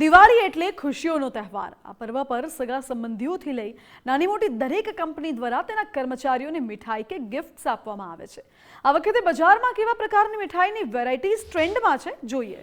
દિવાળી એટલે ખુશીઓનો તહેવાર. આ પર્વ પર સગા સંબંધીઓથી લઈ નાની મોટી દરેક કંપની દ્વારા તેના કર્મચારીઓને મીઠાઈ કે ગિફ્ટ્સ આપવામાં આવે છે. આ વખતે બજારમાં કેવા પ્રકારની મીઠાઈની વેરાયટીઝ ટ્રેન્ડમાં છે, જોઈએ.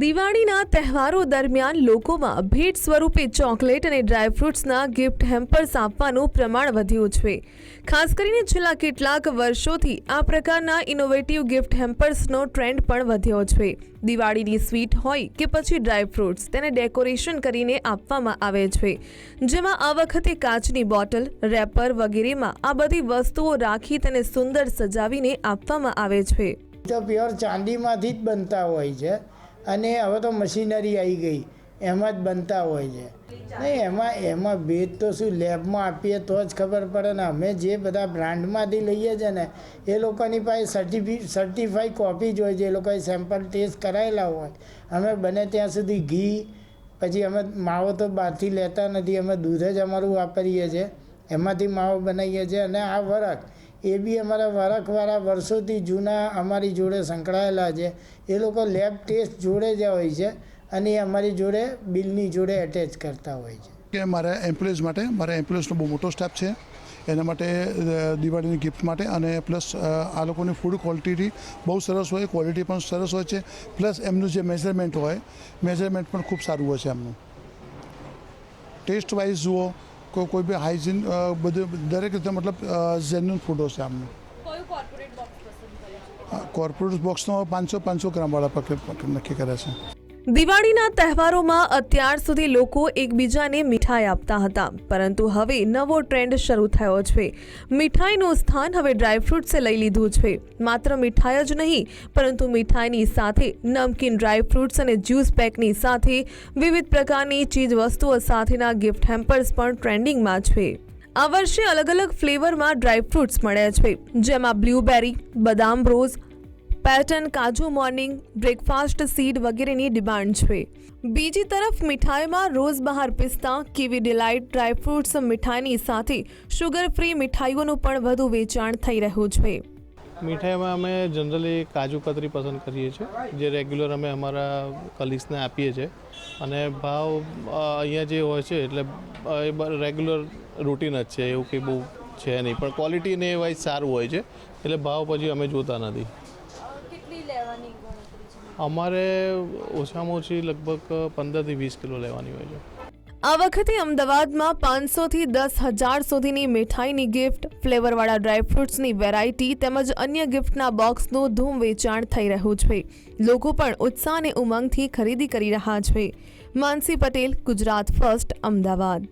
દિવાળીના તહેવારો દરમિયાન લોકોમાં ભેટ સ્વરૂપે ચોકલેટ અને ડ્રાયફ્રૂટ્સના ગિફ્ટ હેમ્પર્સ આપવાનું પ્રમાણ વધ્યું છે. ખાસ કરીને છેલ્લા કેટલાક વર્ષોથી આ પ્રકારના ઇનોવેટિવ ગિફ્ટ હેમ્પર્સનો ટ્રેન્ડ પણ વધ્યો છે. દિવાળીની સ્વીટ હોય કે પછી ડ્રાયફ્રૂટ્સ તેને ડેકોરેશન કરીને આપવામાં આવે છે. જેમાં આ વખતે કાચની બોટલ, રેપર વગેરેમાં આ બધી વસ્તુઓ રાખી તેને સુંદર સજાવીને આપવામાં આવે છે. તો પ્યોર ચાંદીમાંથી જ બનતા હોય છે અને હવે તો મશીનરી આવી ગઈ. એમાં જ બનતા હોય છે. નહીં, એમાં એમાં ભેદ તો શું લેબમાં આપીએ તો જ ખબર પડે ને. અમે જે બધા બ્રાન્ડમાંથી લઈએ છીએ ને, એ લોકોની પાસે સર્ટિફી સર્ટિફાઈ કોપી જ હોય છે. એ લોકોએ સેમ્પલ ટેસ્ટ કરાયેલા હોય. અમે બને ત્યાં સુધી ઘી, પછી અમે માવો તો બહારથી લેતા નથી. અમે દૂધ જ અમારું વાપરીએ છીએ. એમાંથી માવો બનાવીએ છીએ. અને આ વરખ એ બી અમારા વારાખવારા વર્ષોથી જૂના અમારી જોડે સંકળાયેલા છે. એ લોકો લેબ ટેસ્ટ જોડે જ હોય છે અને એ અમારી જોડે બિલની જોડે એટેચ કરતા હોય છે. કે મારા એમ્પ્લોઈઝ માટે, મારા એમ્પ્લોઈઝનો બહુ મોટો સ્ટાફ છે. એના માટે દિવાળીની ગિફ્ટ માટે અને પ્લસ આ લોકોની ફૂડ ક્વોલિટી બહુ સરસ હોય ક્વોલિટી પણ સરસ હોય છે. પ્લસ એમનું જે મેઝરમેન્ટ હોય મેઝરમેન્ટ પણ ખૂબ સારું હોય છે એમનું. ટેસ્ટ વાઇઝ જુઓ કોઈ કોઈ બી હાઇજીન બધું દરેક રીતે મતલબ જેન્યુન ફૂડ હશે આમનું કોર્પોરેટ બોક્સનો પાંચસો પાંચસો ગ્રામવાળા પકડ નક્કી કરે છે દિવાળીના તહેવારોમાં અત્યાર સુધી લોકો એકબીજાને મીઠાઈ આપતા હતા, પરંતુ હવે નવો ટ્રેન્ડ શરૂ થયો છે. મીઠાઈનું સ્થાન હવે ડ્રાયફ્રૂટ્સે લઈ લીધું છે. માત્ર મીઠાઈ જ નહીં, પરંતુ મીઠાઈની સાથે નમકીન ડ્રાયફ્રૂટ્સ અને જ્યુસ પેકની સાથે વિવિધ પ્રકારની ચીજ વસ્તુઓ સાથેના ગિફ્ટ હેમ્પર્સ પણ ટ્રેન્ડિંગમાં છે. આ વર્ષે અલગ અલગ ફ્લેવરમાં ડ્રાયફ્રૂટ્સ મળ્યા છે. જેમાં બ્લ્યુબેરી બદામ રોઝ પેટર્ન, કાજુ મોર્નિંગ, બ્રેકફાસ્ટ, સીડ વગેરેની ડિમાન્ડ છે. બીજી તરફ મીઠાઈમાં રોઝ બહાર પિસ્તા, કીવી ડિલાઇટ ડ્રાયફ્રૂટ્સ મીઠાઈની સાથે શુગર ફ્રી મીઠાઈઓનું પણ વધુ વેચાણ થઈ રહ્યું છે. મીઠાઈમાં અમે જનરલી કાજુ કતરી પસંદ કરીએ છીએ, જે રેગ્યુલર અમે અમારા કલીગ્સને આપીએ છીએ. અને ભાવ અહીંયા જે હોય છે, એટલે એ રેગ્યુલર રૂટીન જ છે, એવું કંઈ બહુ છે નહીં. પણ ક્વોલિટીને એ વાઇઝ સારું હોય છે, એટલે ભાવ પછી અમે જોતા નથી. અમારે ઓછામાં ઓછી લગભગ પંદરથી વીસ કિલો લેવાની હોય છે. આ વખતે અમદાવાદમાં પાંચસોથી દસ હજાર સુધીની મીઠાઈની ગિફ્ટ ફ્લેવરવાળા ડ્રાયફ્રૂટ્સની વેરાયટી તેમજ અન્ય ગિફ્ટના બોક્સનું ધૂમ વેચાણ થઈ રહ્યું છે. લોકો પણ ઉત્સાહ અને ઉમંગથી ખરીદી કરી રહ્યા છે. માનસી પટેલ, ગુજરાત ફર્સ્ટ, અમદાવાદ.